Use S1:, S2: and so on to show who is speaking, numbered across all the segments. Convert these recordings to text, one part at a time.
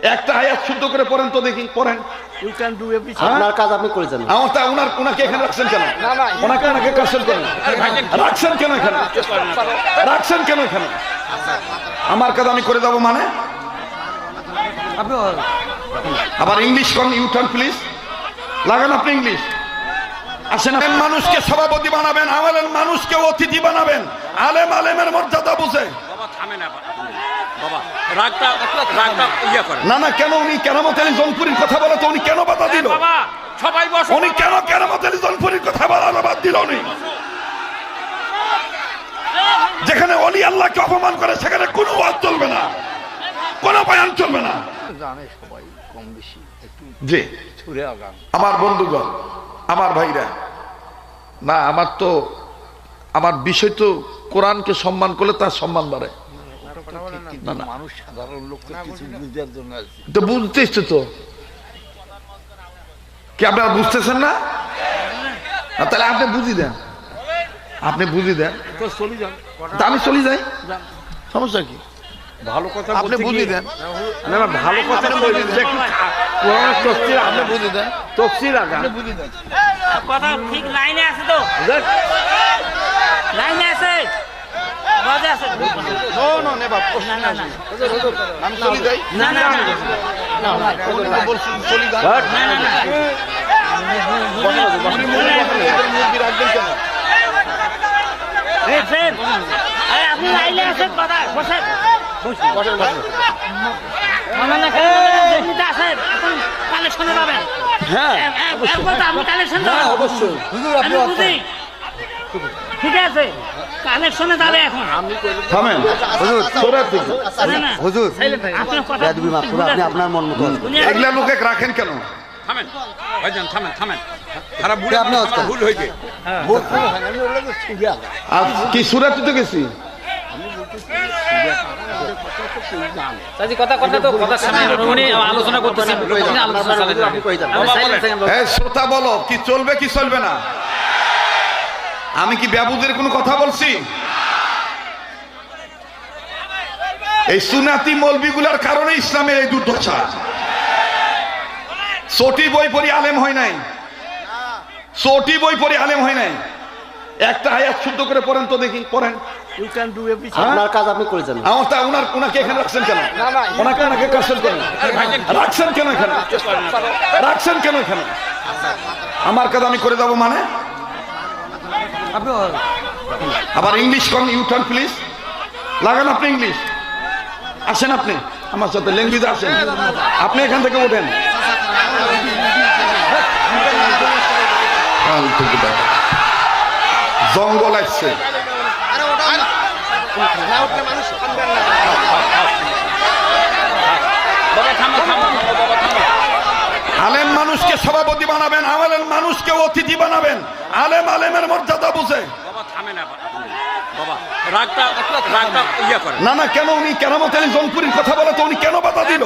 S1: একটা আয়াত শুদ্ধ করে পড়েন তো দেখি পড়েন।
S2: You can do everything.
S3: আপনার কাজ আপনি করে যান
S1: আমার তা উনার উনাকে এখানে রাখছেন কেন? ওনাকে ওনাকে কাছেন কেন? রাখছেন কেন? এখানে? রাখছেন কেন এখানে? আমার কাজ আমি করে দেবো মানে? আপনি আবার ইংলিশ কন ইউটার্ন প্লিজ লাগান আপনি ইংলিশ। আসেন মানুষকে সভাপতি বানাবেন আলেম মানুষকে অতিথি বানাবেন। আলেম আলেমের মর্যাদা বুঝে।
S4: বাবা থামে না বাবা রাগটা রাগটা ইয়ে করে।
S1: না না কেন উনি কেরামত আলী জনপুরীর কথা বলে তো উনি কেন বাধা দিল?
S4: বাবা সবাই বসো।
S1: উনি কেন কেরামত আলী জনপুরীর কথা বাদ দিল উনি? যেখানে অলি আল্লাহকে অপমান করে সেখানে কোনো ওয়াজ চলবে না কোনো বয়ান চলবে না।
S2: জানে সবাই কম বেশি একটু
S1: জি। আমার বন্ধুগণ আমার ভাইরা না আমার তো আমার বিষয় তো কোরআনকে সম্মান করলে তার সম্মান বাড়ে।
S2: কিন্তু
S1: না, না।
S2: মানুষ সাধারণ লোক তো কিছু বুঝার জন্য আছে
S1: তো বুঝতেছ তো। কি আপনারা বুঝতেছেন না? তাহলে আপনি বুঝি দেন। আপনি বুঝি দেন। আমি চলে যাই। সমস্যা কি?
S2: ভালো কথা
S1: আপনি বুঝি দেন।
S2: না না ভালো কথা তফসির আপনি বুঝি দেন। তফসির আগান বুঝি দেন।
S5: কথা ঠিক লাইনে আছে তো। লাইনে আছে।
S1: নো নো নেবা
S5: না না না।
S1: আমি চলে যাই।
S5: না না না।
S1: বলছি চলে যান
S5: না না না।
S1: মুরগি রাখবেন কেন?
S5: এই ফের। আরে আপনি লাইনে আছেন কথা বসেন। না না এমনিতে আছেন এখন কালেকশনে যাবেন
S2: হ্যাঁ
S5: একবার আপনি কালেকশন যাবেন
S2: অবশ্যই। হুজুর আপনি
S5: ঠিক আছে। কালেকশনে যাবে এখন।
S1: থামেন।
S3: হুজুর
S1: সরে থেকে
S5: না না।
S3: হুজুর
S5: আপনার
S3: মাফ করুন আপনি আপনার মন মতো
S1: এগুলা লোকে রাখেন কেন?
S4: থামেন। ভাইজান থামেন থামেন। খারাপ ভুল
S3: আপনি
S4: ভুল হয়েছে।
S2: আমি ওগুলো ছুড়ে আগান
S1: আর কি সুরাতে তো গেছি
S6: চাচি কথা কথা তো কথা সামনে উনি আলোচনা করতেছেন। উনি আলোচনা চালাতে
S3: আপনি করে যান
S6: আমি silent থাকেন বাবা।
S1: এই শ্রোতা বলো কি চলবে কি চলবে না? আমি কি ব্যাবুদের কোনো কথা বলছি? এই সুনাতি মলবিগুলার কারণে ইসলামের এই দুর্দশা। চটি বই পড়ি আলেম হয় নাই। চটি বই পড়ি আলেম হয় নাই। একটা আয়াত শুদ্ধ করে পড়েন তো দেখি পড়েন।
S2: ইউ ক্যান ডু এভরিথিং
S3: আপনার কাজ আপনি করে যান।
S1: আমার তা উনার উনাকে এখানে রাখছেন কেন? ওনাকে কেন রাখছেন কেন এখানে? রাখছেন কেন এখানে? আমার কাজ আমি করে দেবো মানে? আবার ইংলিশ কন ইউটার্ন প্লিজ লাগান আপনি ইংলিশ আসেন আপনি আমার সাথে ল্যাঙ্গুয়েজ আসেন আপনি এখান থেকে ওঠেন জঙ্গল আসছে
S4: বাবা থামো থামো বাবা থামো
S1: মানুষকে সভাপতি বানাবেন আলেম মানুষকে অতিথি বানাবেন। আলেম আলেমের মর্যাদা বুঝে।
S4: না বাবা রাগটা রাগটা ইয়ে করে
S1: না না কেন উনি কেরামত আলী জনপুরীর কথা বলে তো উনি কেন বাধা দিল?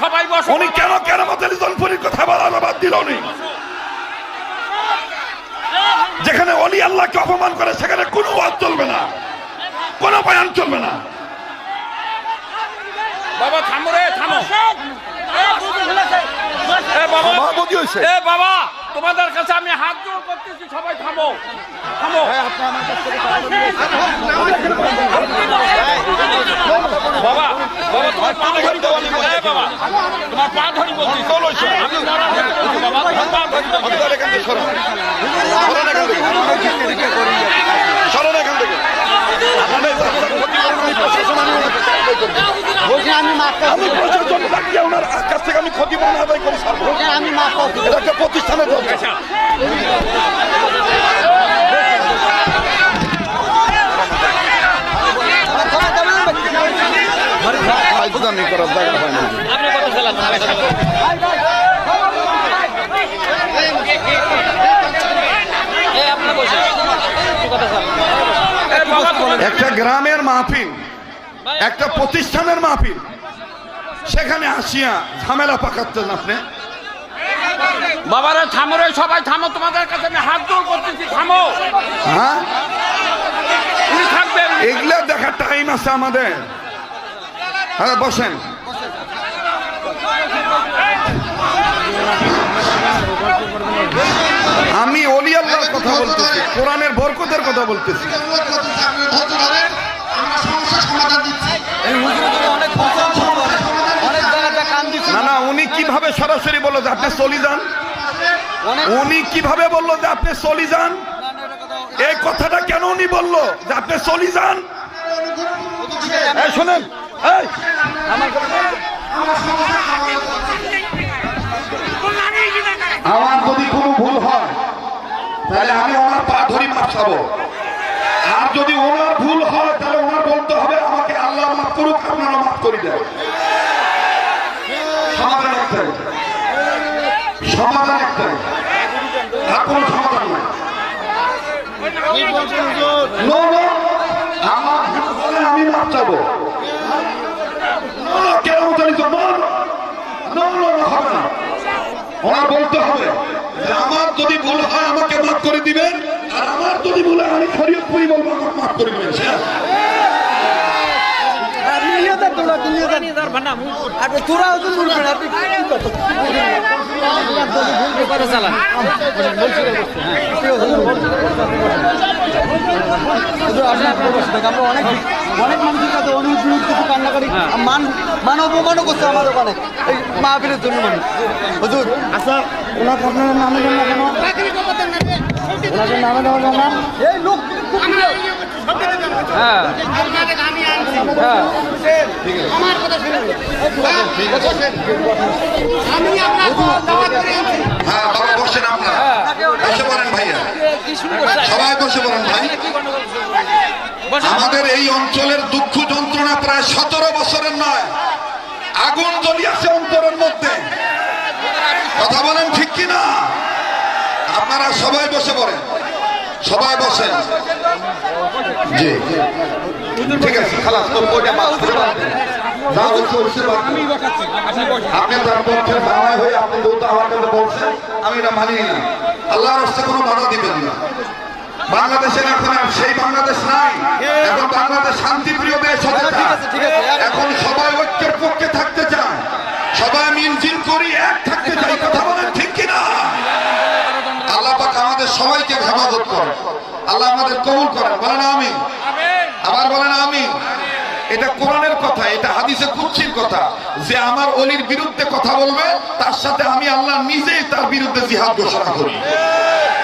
S4: সবাই বসো।
S1: উনি কেন কেরামত আলী জনপুরীর কথা বলা বাদ দিল উনি? যেখানে অলি আল্লাহকে অপমান করে সেখানে কোনো ওয়াজ চলবে না। কোনো বয়ান চলবে না।
S4: বাবা থামো রে থামো। বাবা
S1: সভাপতি হয়েছে
S4: এ বাবা তোমাদের কাছে আমি হাত জোড় করতেছি সবাই থামো থামো বাবা বাবা তোমার পা ধরি বাবা তোমার পা ধরি বলছি আমি হয়ে বাবা তোমার পা ধরি বলছি।
S1: আপনারা এখান থেকে সরেন। সরেন এখান থেকে। সরেন এখান থেকে। আপনাদের রাস্তার ক্ষতি করবেন, আমি প্রশাসন আমি ওনাকে সাহায্য করব। আমি প্রশাসন ডাকিয়ে ওনার কাছ থেকে আমি ক্ষতিপূরণ আদায় করে। এটা একটা প্রতিষ্ঠানের করার জায়গা হয় না
S4: তোমার
S1: একটা গ্রামের মাহফিল একটা প্রতিষ্ঠানের মাহফিল। সেখানে আসিয়া ঝামেলা পাকাচ্ছেন আপনি?
S4: বাবারা থামো রে সবাই থামো। তোমাদের কাছে আমি হাত জোর করতেছি থামো।
S1: হ্যাঁ? এগুলো দেখার টাইম আছে আমাদের। হ্যাঁ বসেন। আমি ওলি আল্লাহর কথা বলতেছি কোরআনের বরকতের কথা বলতেছি। আমরা সমাধান দিচ্ছি। কীভাবে সরাসরি বলল যে আপনি চলি যান? উনি কীভাবে বলল যে আপনি চলি যান? এই কথাটা কেন উনি বলল যে আপনি চলি যান? এই শোনেন এই। আমার। যদি কোনো ভুল হয় তাহলে আমি ওনার পা ধরি মাপ চাবো। আর যদি ওনার ভুল হয় তাহলে ওনার বলতে হবে আমাকে আল্লাহ মাফ করুক আপনারা মাফ করে দেন। সমাধান একটাই সমাধান একটাই আর কোনো সমাধান নাই আমার আমি মাপ চাবো। কেন no, no, হবে না। ওনার বলতে হবে আমার যদি ভুল হয় আমাকে মাফ করে দিবেন আর আমার যদি ভুল হয় আমি শরীয়তপুরি বলব মাফ করে দিবেন। শেষ।
S3: আমরা অনেক অনেক মানুষের কাছে অনুরোধ কিছু কান্না করি মান মান অপমানও করছে আমাদের অনেক এই মাহফিলের জন্য মানুষ হুজুর আচ্ছা ওনার আপনার নামে জানা কেন ওনাদের নামে দেওয়া যায় না এই লোক
S1: ভাইয়া সবাই বসে ভাই আমাদের এই অঞ্চলের দুঃখ যন্ত্রণা প্রায় সতেরো বছরের নয় আগুন আছে অন্তরের মধ্যে কথা বলেন ঠিক কি না আপনারা সবাই বসে পড়েন। সবাই বসেন। জি। ঠিক আছে খালাস বইটা দে। আপনি তার পক্ষে হয়ে আপনি যেহেতু আমার কাছে বলছেন আমি এটা মানি না। কোনো বাধা দিবেন না। বাংলাদেশের এখন সেই বাংলাদেশ নাই। এখন বাংলাদেশ শান্তিপ্রিয় দেশ হতে চায়। এখন সবাই ঐক্যের পক্ষে থাকতে চায়। সবাই মিলজিল করি এক থাকতে চাই কথা বলেন ঠিক কিনা? আল্লাহ পাক আমাদের সবাইকে হেফাজত করেন। আল্লাহ আমাদের কবুল করেন। বলেন আমি আবার বলেন আমি এটা কোরআনের কথা এটা হাদিসে কুচ্ছির কথা। যে আমার অলির বিরুদ্ধে কথা বলবে তার সাথে আমি আল্লাহ নিজেই তার বিরুদ্ধে জিহাদ ঘোষণা করি।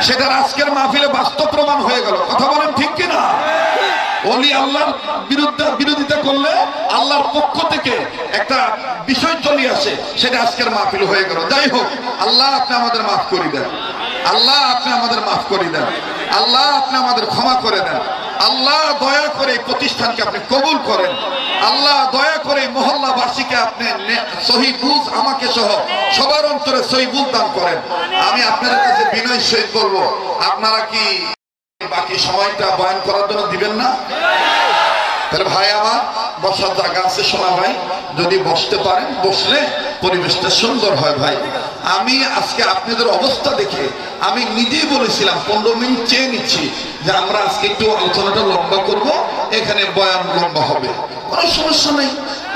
S1: সেটা আজকের মাহফিলে বাস্তব প্রমাণ হয়ে গেল। কথা বলেন ঠিক কিনা? অলি আল্লাহর বিরুদ্ধে বিরোধিতা করলে আল্লাহর পক্ষ থেকে একটা বিষয় চলে আসে সেটা আজকের মাহফিল হয়ে গেল। যাই হোক আল্লাহ আপনি আমাদের মাফ করে দেন। আল্লাহ আপনি আমাদের মাফ করে দেন। আল্লাহ আপনি আমাদের ক্ষমা করে দেন। আল্লাহ দয়া করে এই প্রতিষ্ঠানকে আপনি কবুল করেন। আল্লাহ দয়া করে মহল্লাবাসীকে আপনি সহি আমাকে সহ সবার অন্তরে সহি দান করেন। আমি আপনাদের কাছে বিনয় সহিত বলব, আপনারা কি বাকি সময়টা বয়ান করার জন্য দিবেন না? তাহলে ভাই আমার, বসার জায়গা আছে সোনা ভাই। যদি বসতে পারেন, বসলে পরিবেশটা সুন্দর হয় ভাই। আমি আজকে আপনাদের অবস্থা দেখে আমি নিজেই বলেছিলাম, পনেরো মিনিট চেয়ে নিচ্ছি যে আমরা আজকে একটু আলোচনাটা লম্বা করব, এখানে বয়ান লম্বা হবে। কোনো সমস্যা নেই।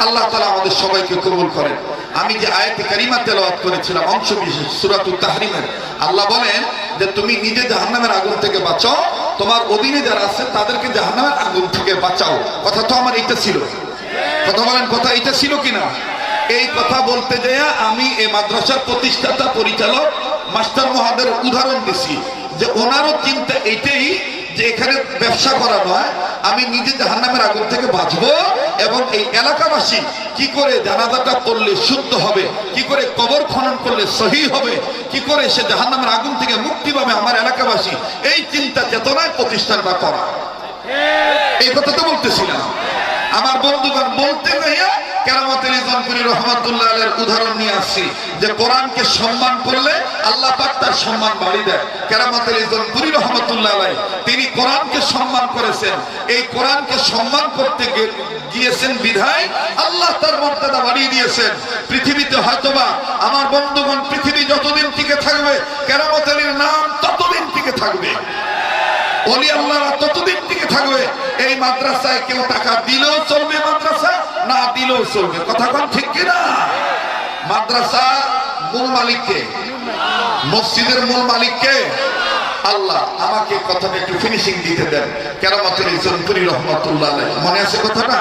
S1: আল্লাহ তালা আমাদের সবাইকে কবুল করেন। আমি যে আয়াতে কারিমা তেলাওয়াত করেছিলাম, অংশ বিশেষ সুরাতুল তাহরিমের, আল্লাহ বলেন যে তুমি নিজে জাহান্নামের আগুন থেকে বাঁচাও। তোমার অধীনে যারা আছে, তাদেরকে জাহান্নামের আগুন থেকে বাঁচাও। কথা তো আমার এটা ছিল। কথা বলেন, কথা এটা ছিল কিনা? এই কথা বলতে যেয়ে আমি এ মাদ্রাসার প্রতিষ্ঠাতা পরিচালক মাস্টার মহাদের উদাহরণ দিছি যে ওনারও চিন্তা এটাই যে এখানে ব্যবসা করা নয়, আমি নিজে জাহান্নামের আগুন থেকে বাঁচবো এবং এই এলাকাবাসী কি করে জানাজাটা পড়লে শুদ্ধ হবে, কি করে কবর খনন করলে সহি হবে, কি করে সে জাহান্নামের আগুন থেকে মুক্তি পাবে আমার এলাকাবাসী, এই চিন্তা চেতনায় প্রতিষ্ঠানটা করা এই কথা তো বলতেছিলাম। আমার বন্ধুগণ, বলতে গিয়ে কেরামতের রহমতুল্লাহ উদাহরণ নিয়ে আসছি। যে কোরআনকে সম্মান করলে আল্লাহ পাক তার সম্মান বাড়িয়ে দেয়। কেরামতের রহমতুল্লাহ আলাই তিনি কোরআনকে সম্মান করেছেন। এই কোরআনকে সম্মান করতে গিয়েছেন বিধায় আল্লাহ তার মর্যাদা বাড়িয়ে দিয়েছেন। পৃথিবীতে হয়তোবা আমার বন্ধুগণ পৃথিবী যতদিন টিকে থাকবে, কেরামত আলীর নাম ততদিন টিকে থাকবে। অলি আল্লাহরা ততদিন টিকে থাকবে, এই মাদ্রাসায় কেউ টাকা দিলেও চলবে মাদ্রাসা, না দিলেও চলবে। কথা কোন ঠিক কিনা? মাদ্রাসা মূল মালিককে? মসজিদের মূল মালিককে? আল্লাহ, আমাকে কথাটা একটু ফিনিশিং দিতে দেন। কেরামতুল ইসলাম রহমতুল্লাহ। মনে আছে কথাটা?